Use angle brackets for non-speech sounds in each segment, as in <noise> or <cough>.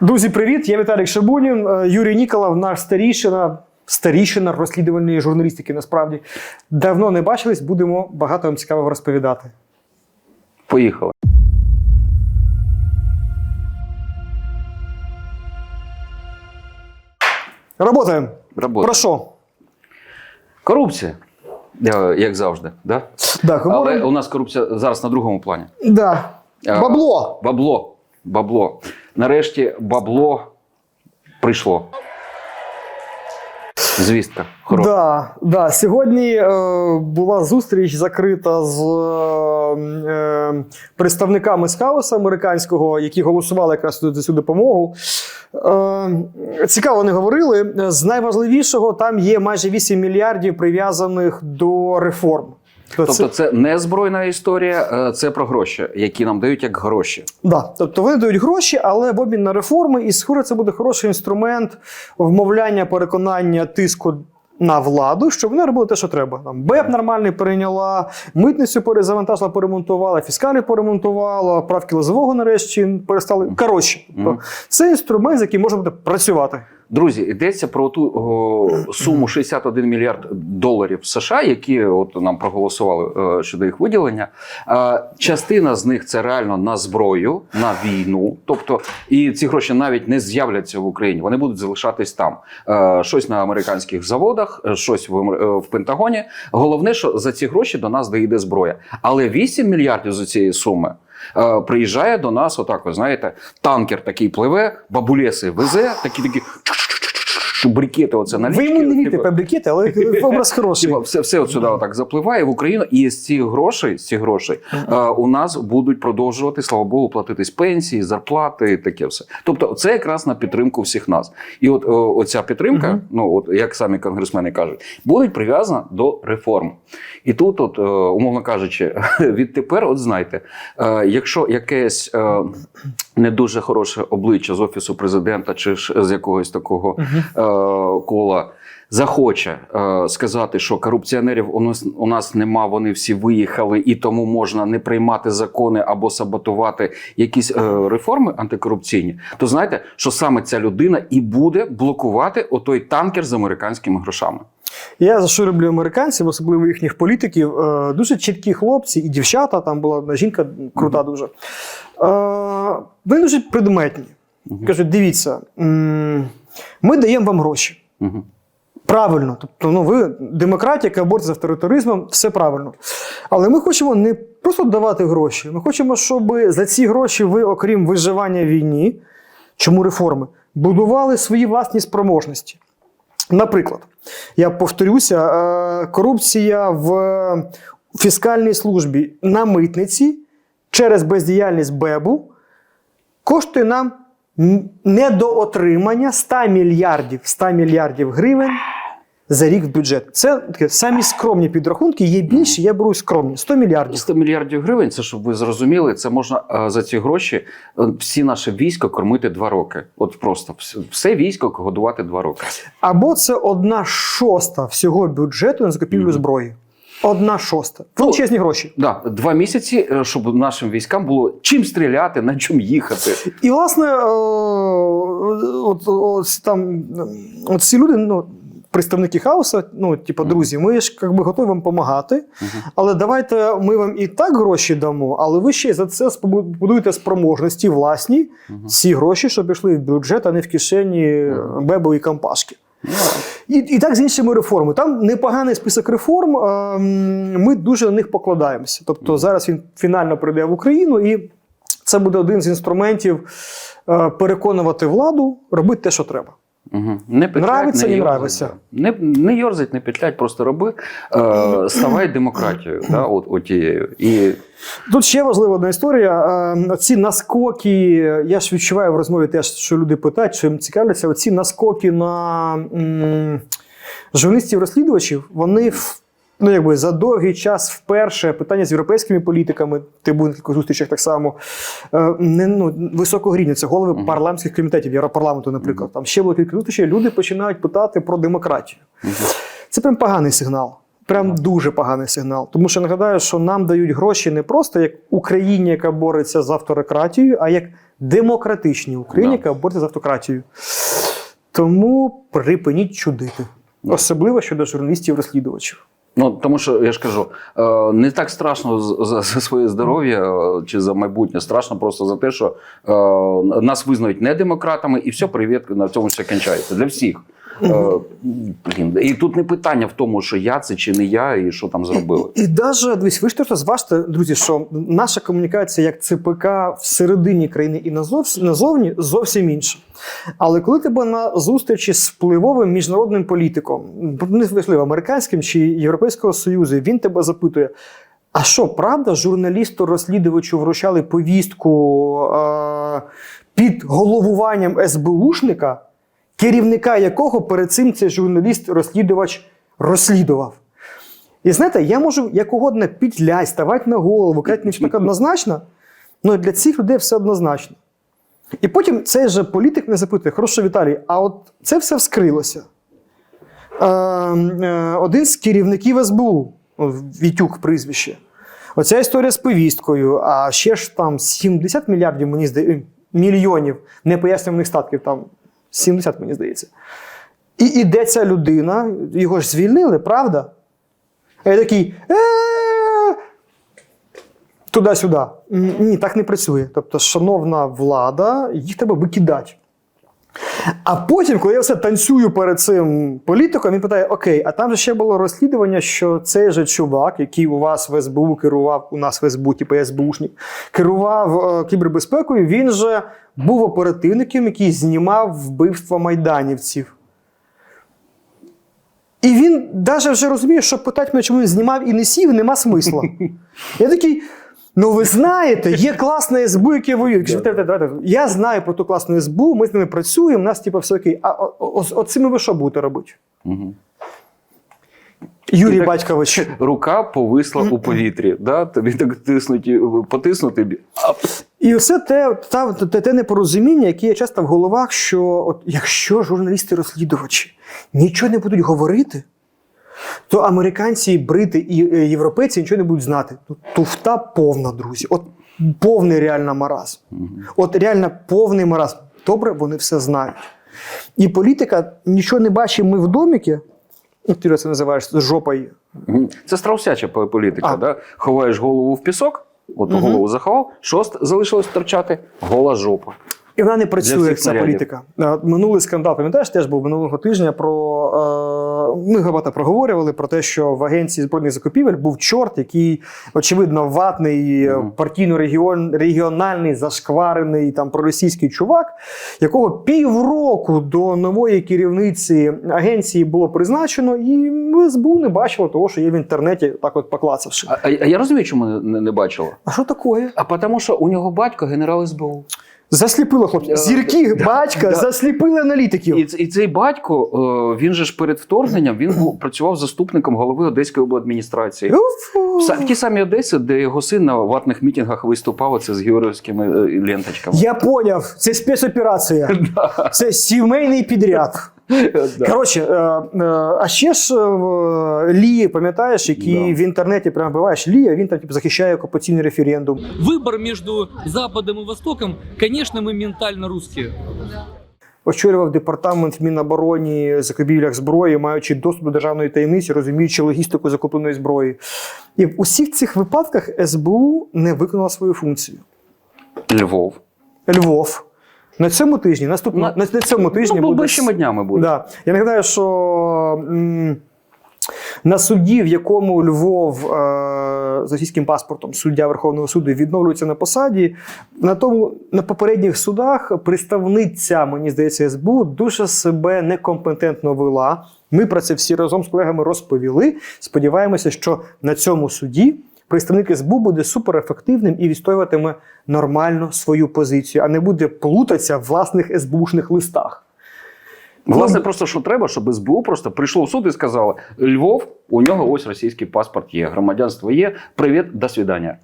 Друзі, привіт! Я Віталій Шабунін, е, Юрій Ніколов, наш старішина, старішина розслідувальної журналістики. Насправді давно не бачились, будемо багато вам цікавого розповідати. Поїхали. Работаємо. Робота. Про що? Корупція. Е, Як завжди. Да? Да, Але у нас корупція зараз на другому плані. Да. Бабло. Бабло. Бабло. Нарешті бабло прийшло. Звістка. Хороша. Да, да. Сьогодні е, була зустріч закрита з е, е, представниками з хаоса американського, які голосували якраз за цю допомогу. Е, цікаво, вони говорили. З найважливішого там є майже 8 мільярдів прив'язаних до реформ. Тобто Тобто це не збройна історія, е, це про гроші, які нам дають як гроші. Да, тобто вони дають гроші, але в обмін на реформи, і схоже, це буде хороший інструмент вмовляння, переконання тиску. На владу, щоб вони робили те, що треба. Там БЕП нормальний перейняла, митницю перезавантажила, поремонтувала, фіскалі поремонтувала, правки лозового нарешті перестали. Коротше, тобто це інструмент, з яким можна буде працювати. Друзі, йдеться про ту о, суму 61 мільярд доларів США, які от нам проголосували е, щодо їх виділення. Е, частина з них це реально на зброю, на війну. Тобто, і ці гроші навіть не з'являться в Україні. Вони будуть залишатись там. Е, щось на американських заводах, е, щось в, в Пентагоні. Головне, що за ці гроші до нас доїде зброя. Але 8 мільярдів з цієї суми. Приїжджає до нас, отак, ви знаєте, танкер такий пливе, бабулеси везе, такі такі брикети оце на Ви йому не вірте типу, паблікети, але <laughs> образ хороший. Типа, все, все от сюди отак запливає в Україну, і з цих грошей, з цих грошей е, у нас будуть продовжувати, слава Богу, платитись пенсії, зарплати, і таке все. Тобто, це якраз на підтримку всіх нас. І от о, оця підтримка, Мгм. ну от як самі конгресмени кажуть, буде прив'язана до реформ. І тут, от, е, умовно кажучи, <laughs> відтепер, от знайте, е, якщо якесь е, не дуже хороше обличчя з офісу президента чи ж з якогось такого е, кола захоче е, сказати, що корупціонерів у нас у нас нема, вони всі виїхали, і тому можна не приймати закони або саботувати якісь е, реформи антикорупційні, то знаєте, що саме ця людина і буде блокувати отой танкер з американськими грошами. Я за що люблю американців, особливо їхніх політиків. Е, Дуже чіткі хлопці і дівчата. Там була одна жінка крута дуже. Е, Вони дуже предметні. Кажуть: дивіться, ми даємо вам гроші. Правильно, тобто, ну ви демократія, яка бореться з авторитаризмом, все правильно. Але ми хочемо не просто давати гроші. Ми хочемо, щоб за ці гроші ви, окрім виживання в війні, чому реформи, будували свої власні спроможності. Наприклад, я повторюся, е, корупція в фіскальній службі на митниці через бездіяльність БЕБу коштує нам недоотримання 100 мільярдів 100 мільярдів гривень за рік в бюджет. Це таке самі скромні підрахунки, є більші, я беру скромні 100 мільярдів. 100 мільярдів гривень, це щоб ви зрозуміли, це можна е, за ці гроші е, всі наше військо кормити два роки. От просто все, військо годувати два роки. Або це одна шоста всього бюджету на закупівлю Мгм. зброї. Одна шоста. Величезні гроші. Да, два місяці, е, щоб нашим військам було чим стріляти, на чим їхати. І, власне, е, от, от, там, от ці люди, ну, представники хаоса, ну, типу, друзі, ми ж як би, готові вам допомагати, але давайте ми вам і так гроші дамо, але ви ще за це будуєте спроможності власні, ці гроші, щоб пішли в бюджет, а не в кишені і компашки. Ну, І, і так з іншими реформами. Там непоганий список реформ. Ми дуже на них покладаємося. Тобто зараз він фінально прийде в Україну, і це буде один з інструментів е, переконувати владу робити те, що треба. Угу. Не петлять, Нравиться, не йорзать, нравиться. Не, не йорзать, не петлять, просто роби. Е, ставай демократією, да, от, от І Тут ще важлива одна історія. Е, Ці наскоки, я ж відчуваю в розмові теж, що люди питають, що їм цікавляться. Оці наскоки на журналістів-розслідувачів, вони в- ну, якби за довгий час вперше питання з європейськими політиками, ти був на кількох зустрічах так само, е, не, ну, високого рівня. Це голови Мгм. парламентських комітетів Європарламенту, наприклад. Там ще було кілька зустрічей, люди починають питати про демократію. Мгм. Це прям поганий сигнал. прям дуже поганий сигнал. Тому що нагадаю, що нам дають гроші не просто як Україні, яка бореться з авторократією, а як демократичній Україні, яка бореться з автократією. Тому припиніть чудити. Особливо щодо журналістів-розслідувачів. Ну тому що я ж кажу, е, не так страшно за своє здоров'я е, чи за майбутнє. Страшно просто за те, що е, нас визнають не демократами, і все, привіт, на цьому все кінчається для всіх. Е, блін, і тут не питання в тому, що я це чи не я, і що там зробили. І навіть, дивись, ви ж теж зважте, друзі, що наша комунікація як ЦПК всередині країни і назовні зовсім інша. Але коли тебе на зустрічі з впливовим міжнародним політиком, не важливо, американським чи Європейського Союзу, він тебе запитує: а що, правда, журналісту розслідувачу вручали повістку е- під головуванням СБУшника, керівника якого перед цим цей журналіст-розслідувач розслідував? І знаєте, я можу як угодно підлять, ставати на голову, казати нічого однозначно, але для цих людей все однозначно. І потім цей же політик не запитує: хорошо, Віталій, а от це все вскрилося. Е, е, один з керівників СБУ, Вітюк прізвище. Оця історія з повісткою, а ще ж там 70 мільярдів, мені здається, мільйонів непояснюваних статків, там 70, мені здається. І іде ця людина, його ж звільнили, правда? А я такий. «Е, Туди-сюди. Ні, так не працює. Тобто, шановна влада, їх треба викидати. А потім, коли я все танцюю перед цим політиком, він питає: Окей, а там же ще було розслідування, що цей же чувак, який у вас в СБУ керував, у нас в СБУ, типу СБУшник, керував е, кібербезпекою, він же був оперативником, який знімав вбивства майданівців. І він навіть вже розуміє, що питати мене, чому він знімав і не сів, нема смисла. <laughs> Я такий. Ну, ви знаєте, є класна СБУ, яке воює. Я кажу, «Давайте, давайте, Я знаю про ту класну СБУ, ми з ними працюємо, у нас типу, все окей. А о- о- оцими ви що будете робити? Мгм. Юрій так- Батькович. Рука повисла у повітрі. Да? Тобі так тиснуть, потиснути. бі- І все те, та, те, те непорозуміння, яке є часто в головах, що от, якщо журналісти-розслідувачі нічого не будуть говорити, то американці, брити і е, європейці нічого не будуть знати. Тут туфта повна, друзі. От повний реально маразм. От реально повний маразм. Добре, вони все знають. І політика нічого не бачить, ми в доміки. Ти це називаєш з жопою. Це страусяча політика. А. Да? Ховаєш голову в пісок, от Мгм. голову заховав, що залишилось торчати? Гола жопа. І вона не працює, як ця політика. Е, Минулий скандал, пам'ятаєш, теж був минулого тижня про. Е, ми багато проговорювали про те, що в агенції збройних закупівель був чорт, який, очевидно, ватний, е, Мгм. партійно-регіональний, зашкварений там проросійський чувак, якого півроку до нової керівниці агенції було призначено, і СБУ не бачило того, що є в інтернеті, так от поклацавши. А, а я розумію, чому не, не, не бачила. А що таке? А тому, що у нього батько генерал СБУ. Засліпило хлопці. Е, Зірки батька да. засліпили аналітиків. І, і цей батько, е, він же ж перед вторгненням він був, працював заступником голови Одеської обладміністрації. В тій самій Одесі, де його син на ватних мітингах виступав оце з георгіївськими е, ленточками. Я поняв, це спецоперація. <laughs> Це сімейний підряд. <laughs> Да. Коротше, е, е, а ще ж е, Лі, пам'ятаєш, який Да. в інтернеті прямо вбиваєш Лія, він там типу, захищає окупаційний референдум. Выбор между Западом и Востоком, конечно, мы ментально русские. Очолював департамент в Мінобороні закупівлях зброї, маючи доступ до державної таємниці, розуміючи логістику закупленої зброї. І в усіх цих випадках СБУ не виконала свою функцію. Львов. Львов. На цьому тижні, наступного На- на, на цьому тижні ну, буде ближчими днями буде. Да. Я нагадаю, що м, на суді, в якому Львов е, з російським паспортом, суддя Верховного суду відновлюється на посаді, на тому на попередніх судах представниця, мені здається, СБУ дуже себе некомпетентно вела. Ми про це всі разом з колегами розповіли. Сподіваємося, що на цьому суді. Представник СБУ буде суперефективним і відстоюватиме нормально свою позицію, а не буде плутатися в власних СБУшних листах. Власне, Ну, просто що треба, щоб СБУ просто прийшло в суд і сказало: Львов, у нього ось російський паспорт є, громадянство є. Привіт, до свидання.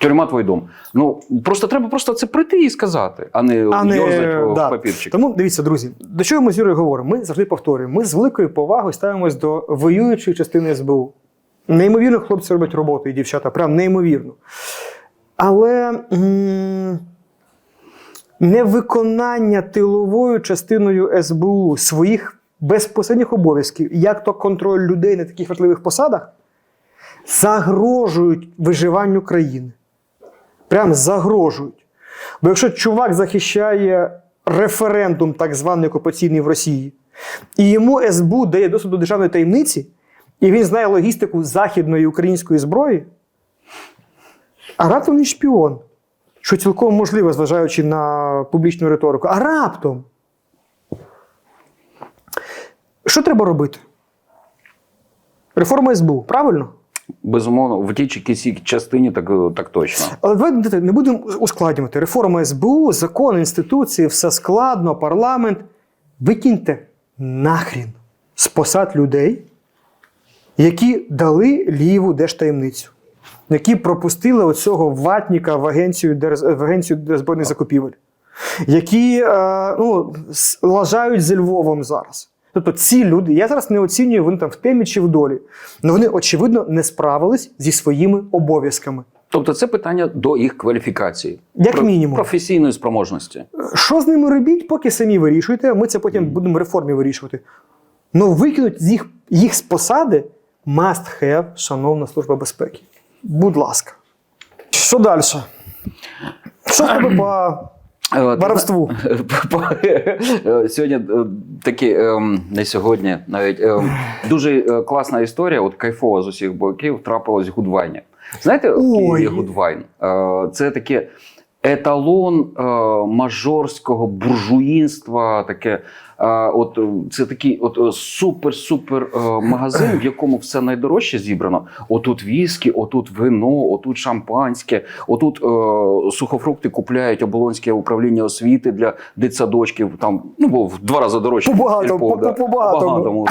Тюрма твій дом. Ну просто треба просто це прийти і сказати, а не, А не, в да. папірчик. Тому дивіться, друзі, до чого ми з Юрою говоримо? Ми завжди повторюємо. Ми з великою повагою ставимось до воюючої частини СБУ. Неймовірно, хлопці роблять роботу і дівчата, прям неймовірно. Але невиконання тиловою частиною СБУ своїх безпосередніх обов'язків, як то контроль людей на таких важливих посадах, загрожують виживанню країни. Прям загрожують. Бо якщо чувак захищає референдум, так званий окупаційний в Росії, і йому СБУ дає доступ до державної таємниці, і він знає логістику західної української зброї, а раптом він шпіон, що цілком можливо, зважаючи на публічну риторику. А раптом. Що треба робити? Реформа СБУ, правильно? Безумовно, в тій чи якійсь частині так, так точно. Але давайте не будемо ускладнювати. Реформа СБУ, закон, інституції, все складно, парламент. Викиньте нахрін з посад людей, які дали ліву держтаємницю, які пропустили оцього ватніка в агенцію, Держ- в агенцію збройних закупівель, які е, ну, лажають зі Львовом зараз. Тобто ці люди, я зараз не оцінюю, вони там в темі чи в долі, але вони, очевидно, не справились зі своїми обов'язками. Тобто це питання до їх кваліфікації. Як Про- мінімум. Професійної спроможності. Що з ними робіть, поки самі вирішуєте, ми це потім будемо в реформі вирішувати. Ну, викинуть їх, їх з посади must have, шановна служба безпеки. Будь ласка. Що далі? Що в тебе по Е, воровству? <laughs> Сьогодні е, такі, ем, не сьогодні, навіть ем, дуже е, класна історія, от кайфова з усіх боків, трапилась Гудвайні. Знаєте. Ой. Гудвайн? Це таке еталон е, мажорського буржуїнства, таке. Е, От е, це такий от супер-супер магазин, в якому все найдорожче зібрано. Отут віскі, отут вино, отут шампанське, отут е, сухофрукти купляють оболонське управління освіти для дитсадочків. Там ну бо в два рази дорожче. По-багатому, да. по- по-багатому.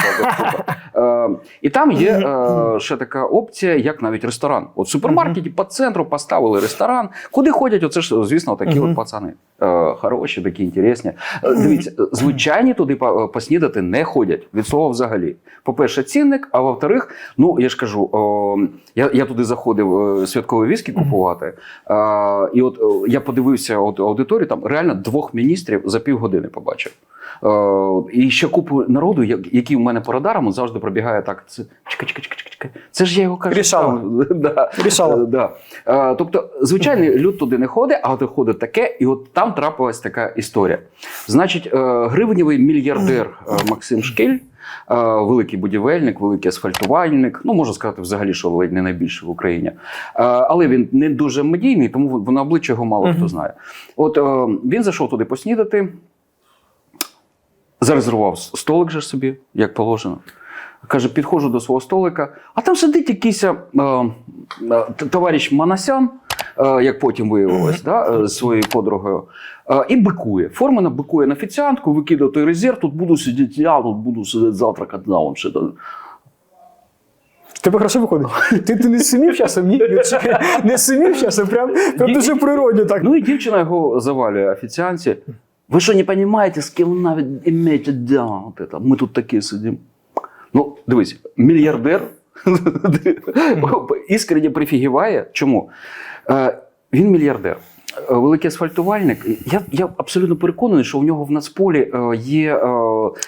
Е, І там є е, ще така опція, як навіть ресторан. От в супермаркеті по центру поставили ресторан. Куди ходять? Оце ж, звісно, такі от пацани. Е, Хороші, такі інтересні. Е, Дивіться, звичайні туди по- поснідати не ходять. Від слова взагалі. По-перше, цінник, а во-вторых, ну я ж кажу, о, я, я туди заходив е, святкові віскі купувати. Е, і от е, я подивився от, аудиторію, там реально двох міністрів за півгодини побачив. Е, і ще купу народу, як- який у мене по радарам завжди пробігає так. Це чекай, чекай, чекай, чекай. Це ж я його кажу. Рішала. там. <laughs> Да. Рішала. Е, Да. Е, Тобто, звичайний люд туди не ходить, а от ходить таке, і от там трапилась така історія. Значить, гривневий мільярдер Максим Шкель. Великий будівельник, великий асфальтувальник. Ну можна сказати, взагалі, що ледь не найбільший в Україні. Але він не дуже медійний, тому на обличчя його мало хто знає. От він зайшов туди поснідати, зарезервував столик же собі, як положено. Каже, підходжу до свого столика, а там сидить якийсь е, е, товариш Манасян, е, як потім виявилось, да, е, з своєю подругою, е, і бикує. Формена бикує на офіціантку, викидає той резерв, тут буду сидіти я, тут буду сидіти завтра вам ще. там. Тебе хорошо виходить? Ти, ти не сумів часом? Ні? Ні, чекай, Не сумів часом, прям, прям дуже природньо так. Ну і дівчина його завалює офіціанці. Ви що не розумієте, з ким навіть маєте діло? От это, Ми тут такі сидимо. Ну, дивись, мільярдер <laughs> Іскренні прифігіває. Чому? Е, він мільярдер. Е, Великий асфальтувальник. Я, я абсолютно переконаний, що у нього в Нацполі е, є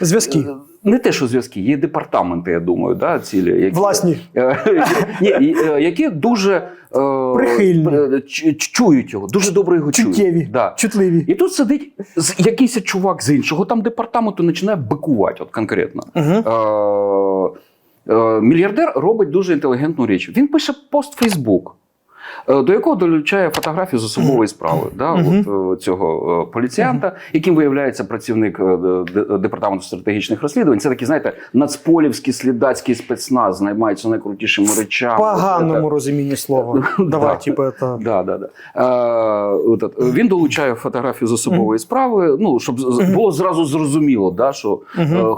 Зв'язки. Е, Не те, що зв'язки, є департаменти, я думаю, да, цілі. Які, Власні. Е, Ні, е, які дуже е, Прихильні. е, ч- чують його, дуже добре його чують. Да. чутливі. І тут сидить якийсь чувак з іншого там департаменту починає бикувати, от конкретно. Угу. Е, е, мільярдер робить дуже інтелігентну річ. Він пише пост в Фейсбук. Е, До якого долучає фотографію з особової справи да, от, е, цього е, поліціянта, яким виявляється працівник департаменту стратегічних розслідувань. Це такий, знаєте, нацполівський слідацький спецназ, займається найкрутішими речами. В поганому розумінні слова. <laughs> Давай, типу, це. Да, да, да. Він долучає фотографію з особової справи, ну, щоб було зразу зрозуміло, да, що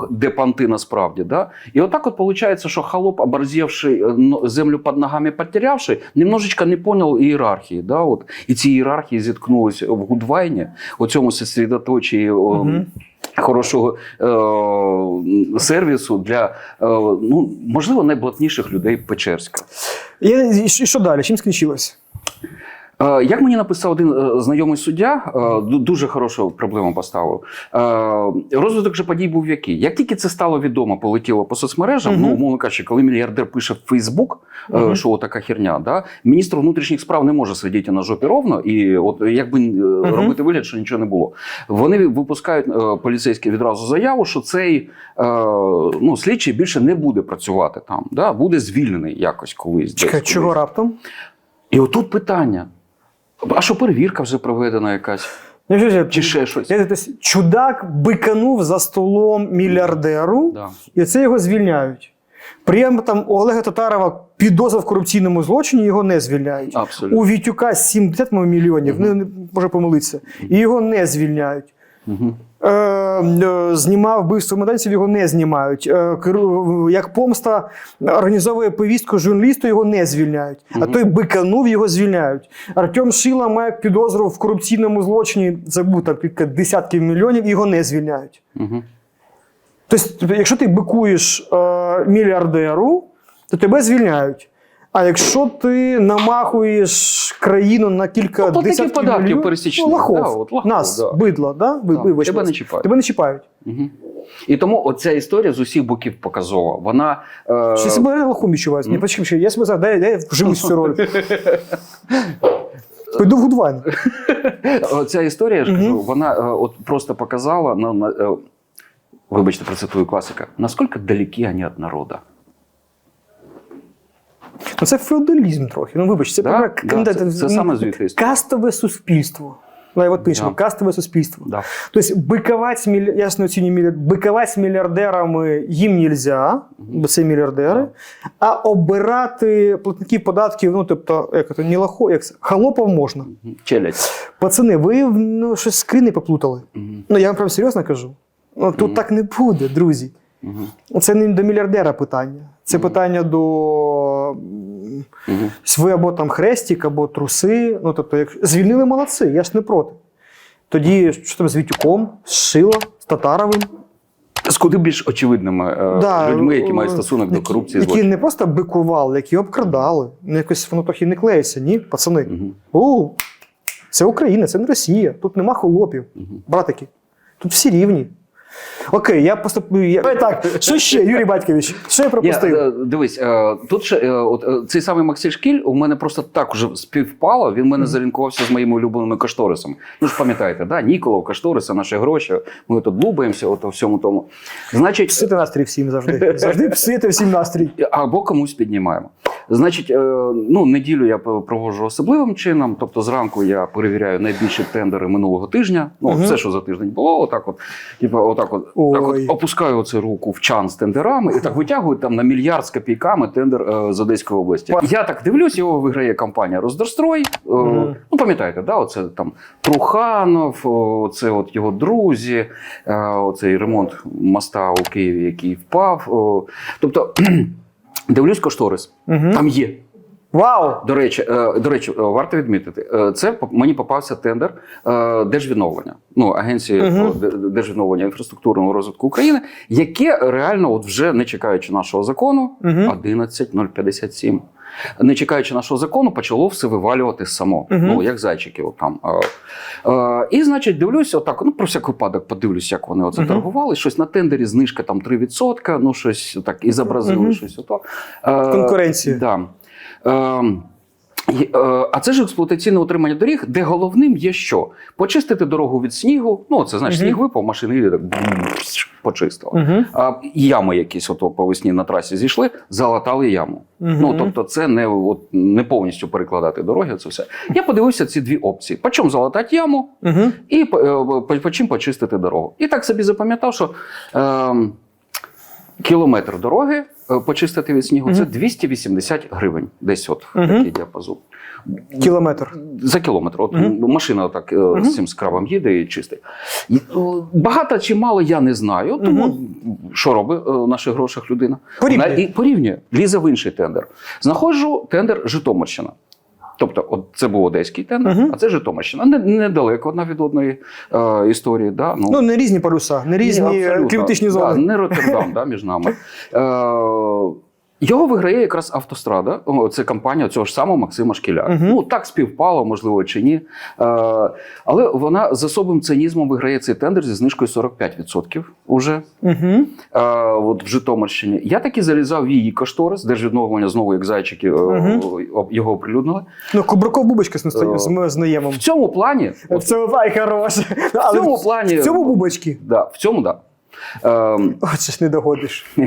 де понти насправді. Да? І отак от виходить, що холоп, оборзевший, е, землю під ногами потерявший, немножечко не понял ієрархії. Да? От. І ці ієрархії зіткнулися в Гудвайні, у цьому сосредоточії угу. Хорошого е- сервісу для е- ну можливо найблатніших людей Печерська. І, і що далі? Чим скінчилось? Е, Як мені написав один е, знайомий суддя, е, дуже хорошу проблему поставив. Розвиток же подій був який? Як тільки це стало відомо, полетіло по соцмережам, Мгм. ну, умовно кажучи, коли мільярдер пише в Фейсбук, Мгм. що така херня, да? міністр внутрішніх справ не може сидіти на жопі ровно і от якби е, робити вигляд, що нічого не було. Вони випускають поліцейські відразу заяву, що цей ну, слідчий більше не буде працювати там, да? буде звільнений якось колись. десь Чекай, колись. чого раптом? І отут питання. А що перевірка вже проведена якась? Ну, Чи ще щось? Чудак биканув за столом мільярдеру, Да. і це його звільняють. Прямо там у Олега Татарова підозра в корупційному злочині, його не звільняють. Абсолютно. У Вітюка 70 мільйонів, не, не може помилитися, і його не звільняють. Угу. Е, е, знімав вбивство медальців, його не знімають. Е, як помста організовує повістку журналісту, його не звільняють. А той биканув, його звільняють. Артем Шила має підозру в корупційному злочині, забув там кілька десятків мільйонів, його не звільняють. Тобто, якщо ти бикуєш мільярдеру, то тебе звільняють. А якщо ти намахуєш країну на кілька Ну, платників десятків податків мільйонів, пересічних, ну, лохов, да, от лохов, нас, да. бидло, да? Ви, Да, вибач тебе не чіпають. Тебе не чіпають. Угу. І тому оця історія з усіх боків показова. Вона е... Що себе лохом відчуваю. Не почекай, що я себе зараз, дай, дай я вживусь цю роль. <laughs> Пойду в Гудвайн. ця історія, я ж кажу, вона е, от просто показала на, на е, вибачте, процитую класика, наскільки далекі вони від народу. Ну, це феодалізм трохи. Ну, вибач, це, Да? прямо Да, це- це саме звідти кастове суспільство. Ну, от пишемо, Да. кастове суспільство. Да. Тобто биковать, з я ж оцінюю, биковать мільярдерами їм нельзя, бо це мільярдери, а обирати платників податків, ну, тобто, як це, не лохо, як це, холопов можна. Челядь. Пацани, ви ну, щось скрини поплутали. Мгм. Ну, я вам прям серйозно кажу. Ну, тут Мгм. так не буде, друзі. Мгм. Це не до мільярдера питання. Це питання до Мгм. ви або там хрестик, або труси. Ну, тобто, як звільнили молодці, я ж не проти. Тоді що там з Вітюком, з Шило, з Татаровим. З куди більш очевидними е, людьми, які мають стосунок до які- корупції. Які злочину. не просто бикували, які обкрадали. Ну, якось воно трохи не клеїться, ні, пацани. Мгм. У, це Україна, це не Росія. Тут нема холопів. Мгм. Братики, тут всі рівні. Окей, я просто. Я... Так, що ще, Юрій Батькович? Що я пропустив? е, дивись, е, тут ще е, от, цей самий Максим Шкіль у мене просто так уже співпало. Він мене залінкувався з моїми улюбленими кошторисами. Ну ж пам'ятаєте, да? Ніколов, кошториси, наші гроші. Ми тут лубаємося, от у всьому тому. Значить, Псити настрій всім завжди. Завжди псити всім настрій. або комусь піднімаємо. Значить, е, ну неділю я проводжу особливим чином. Тобто, зранку я перевіряю найбільші тендери минулого тижня. Ну, Мгм. все, що за тиждень було, отак, от, типу, отак, от, так от опускаю оцю руку в чан з тендерами і так витягую там на мільярд з копійками тендер е, з Одеської області. Я так дивлюсь, його виграє компанія Роздорстрой. Е, Мгм. Ну, пам'ятаєте, да, оце там Труханов, це от його друзі, е, оцей ремонт моста у Києві, який впав. О, Тобто, дивлюсь кошторис. Угу. Там є. Вау! До речі, е, до речі, е, варто відмітити, е, це мені попався тендер держвідновлення, ну агенції е, держвідновлення інфраструктурного розвитку України, яке реально, от вже не чекаючи нашого закону, Мгм. 11057, не чекаючи нашого закону, почало все вивалювати само. Мгм. Ну як зайчики, от там. І значить, дивлюся, отак, ну про всяк випадок подивлюсь, як вони оце Мгм. торгували. Щось на тендері, знижка там 3%, ну щось так і зобразили, Мгм. щось ото. Конкуренція. Да. Ем, е, А це ж експлуатаційне утримання доріг, де головним є що? Почистити дорогу від снігу. Ну, це знаєш, Мгм. сніг випав, машини їде так почистила. А ями якісь ото по весні на трасі зійшли, залатали яму. Ну тобто, це не от не повністю перекладати дороги. Це все. Я подивився ці дві опції: по чому залатати яму Угу. і по, е, по, по чим почистити дорогу. І так собі запам'ятав, що е, кілометр дороги е, почистити від снігу це Мгм. 280 гривень. Десь от такий діапазон. Кілометр. За кілометр. От машина отак е, з цим скрабом їде і чистить. Е, Багато чи мало я не знаю. Тому що робить е, в наших грошах людина? Порівнює. Вона і порівнює. Лізе в інший тендер. Знаходжу тендер Житомирщина. Тобто, от це був одеський тендер, Мгм. а це Житомирщина. Не- Недалеко одна від одної е, історії. Да? Ну, не різні полюса, не різні кліматичні зони. Да, не Роттердам да, між нами. <laughs> Е, його виграє якраз автострада. Це компанія цього ж самого Максима Шкіля. Мгм. Ну так співпало, можливо, чи ні. Е, але вона з особим цинізмом виграє цей тендер зі знижкою 45% уже Угу. е, от в Житомирщині. Я таки залізав в її кошторис, держвідновлення знову як зайчики е, Мгм. його оприлюднили. Ну, Кубраков Бубочка з знайомим. В цьому плані, В цьому ай, хороше. в цьому плані, в цьому бубочки. да, в цьому да. Ем, Оце ж не догодиш. <laughs>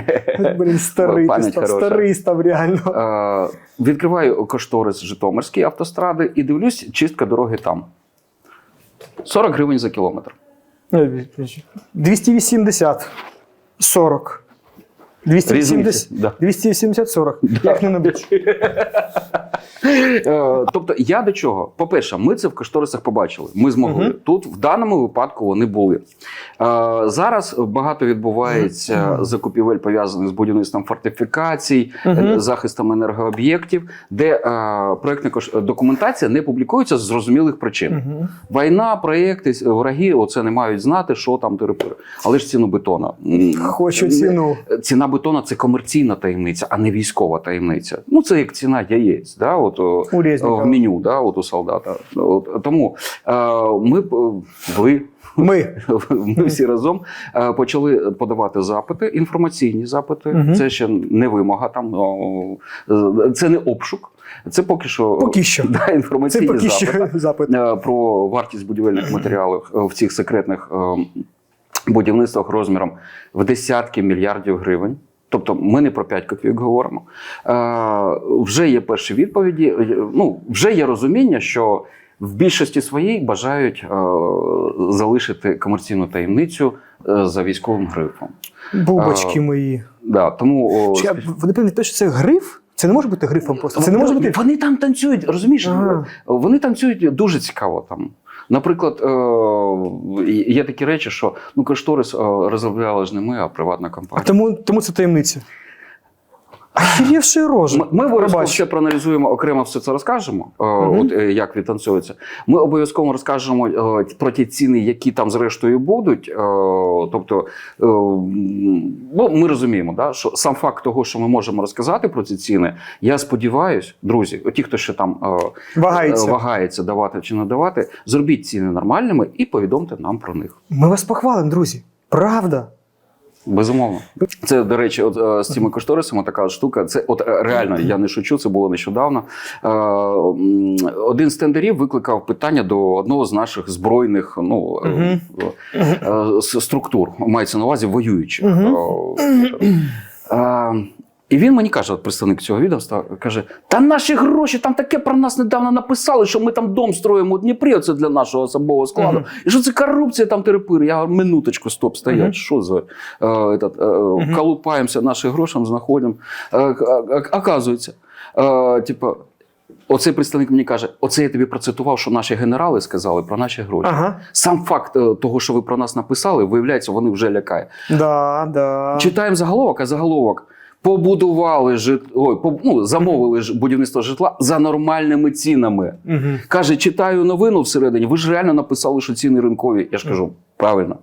Блін, старий ти став, старий став реально. Е, відкриваю кошторис Житомирської автостради і дивлюсь, чистка дороги там. 40 гривень за кілометр. 280, 40. 280, Різниця, да. 280, 40. Як не набудь. <laughs> Е, тобто, я до чого? По-перше, ми це в кошторисах побачили. Ми змогли. Тут в даному випадку вони були. Е, зараз багато відбувається закупівель пов'язаних з будівництвом фортифікацій, е, захистом енергооб'єктів, де проектна документація не публікується з зрозумілих причин. Війна, проєкти, враги оце не мають знати, що там терапир. Але ж ціну бетона. Хочу ціну. Ціна бетона це комерційна таємниця, а не військова таємниця. Ну це як ціна яєць, да, от, о, У в меню, да, от у солдата. От, тому е, ми ви. Ми. <laughs> Ми всі разом е, почали подавати запити, інформаційні запити. Мгм. Це ще не вимога, там е, це не обшук. Це поки що Поки що. <laughs> Да, Це інформаційні поки запити <laughs> що запит. е, про вартість будівельних матеріалів е, в цих секретних е, будівництвах розміром в десятки мільярдів гривень. Тобто ми не про 5 копійок говоримо. Е, вже є перші відповіді. е, Ну, вже є розуміння, що в більшості своїй бажають е, залишити комерційну таємницю е, за військовим грифом. Бубочки мої. Да, тому о, Чекай, вони певні те, що це гриф? Це не може бути грифом просто. Це не може бути. Вони там танцюють, розумієш? Ага. Вони танцюють дуже цікаво там. Наприклад, е, є такі речі, що ну кошторис е, розробляли ж не ми, а приватна А тому, тому це таємниця. Ахірівши рожа. Ми, ми обов'язково ще проаналізуємо окремо все це розкажемо. Мгм. От е, як відтанцюється. Ми обов'язково розкажемо е, про ті ціни, які там зрештою будуть. Тобто, бо ми розуміємо, да, що сам факт того, що ми можемо розказати про ці ціни, я сподіваюся, друзі, ті, хто ще там Вагається. вагається давати чи не давати, зробіть ціни нормальними і повідомте нам про них. Ми вас похвалимо, друзі. Правда. Безумовно, це до речі, от е, з цими кошторисами така штука. Це от е, реально, я не шучу. Це було нещодавно. Е, один з тендерів викликав питання до одного з наших збройних ну структур. Мається на увазі воюючих. І він мені каже, от представник цього відомства, каже: Та наші гроші там таке про нас недавно написали, що ми там дом строїмо у Дніпрі, оце для нашого особового складу. Мгм. І що це корупція там терапири? Я говорю, минуточку, стоп, стоять. Мгм. Що за е, е, колупаємося нашим гроші знаходимо. Е, е, Оказується, е, типа. Оцей представник мені каже: оце я тобі процитував, що наші генерали сказали про наші гроші. Ага. Сам факт е, того, що ви про нас написали, виявляється, вони вже лякає. Да, да. Читаємо заголовок, а заголовок. Побудували жит... Ой, по... ну, замовили ж будівництво житла за нормальними цінами. Угу. Каже, читаю новину всередині. Ви ж реально написали, що ціни ринкові. Я ж кажу, правильно.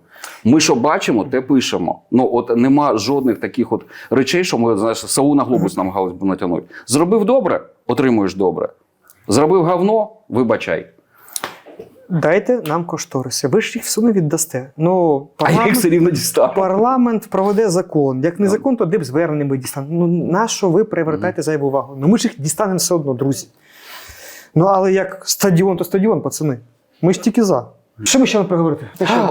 Ми що бачимо, те пишемо. Ну от нема жодних таких от речей, що ми знаєш, сову на глобус намагались би натягнути. Зробив добре, отримуєш добре. Зробив говно, вибачай. Дайте нам кошториси. Ви ж їх все одно віддасте. Ну, А я їх парламент, все рівно дістав. парламент проведе закон. Як не Ну. закон, то де б звернення ми дістанемо. Ну, на що ви привертаєте зайву увагу? Ну ми ж їх дістанемо все одно, друзі. Ну, але як стадіон, то стадіон, пацани. Ми ж тільки за. Що ми ще не було.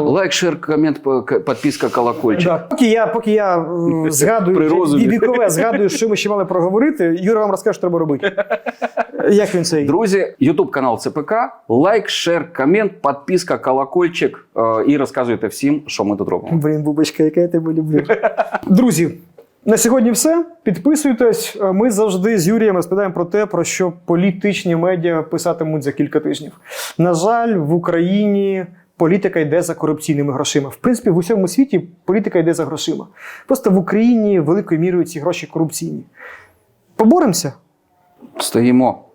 Лайк, шер, комент, підписка, колокольчик. Да. Поки я, поки я е, <laughs> згадую і вікове, згадую, що ми ще мали проговорити, Юра вам розкаже, що треба робити. Як він цей? Друзі, Ютуб канал ЦПК. Лайк, шер, комент, підписка, колокольчик. е, І розказуйте всім, що ми тут робимо. Блін, бубочка, яка я тебе люблю. Друзі, на сьогодні все. Підписуйтесь. Ми завжди з Юрієм розповідаємо про те, про що політичні медіа писатимуть за кілька тижнів. На жаль, в Україні політика йде за корупційними грошима. В принципі, в усьому світі політика йде за грошима. Просто в Україні великою мірою ці гроші корупційні. Поборемося. Стоїмо.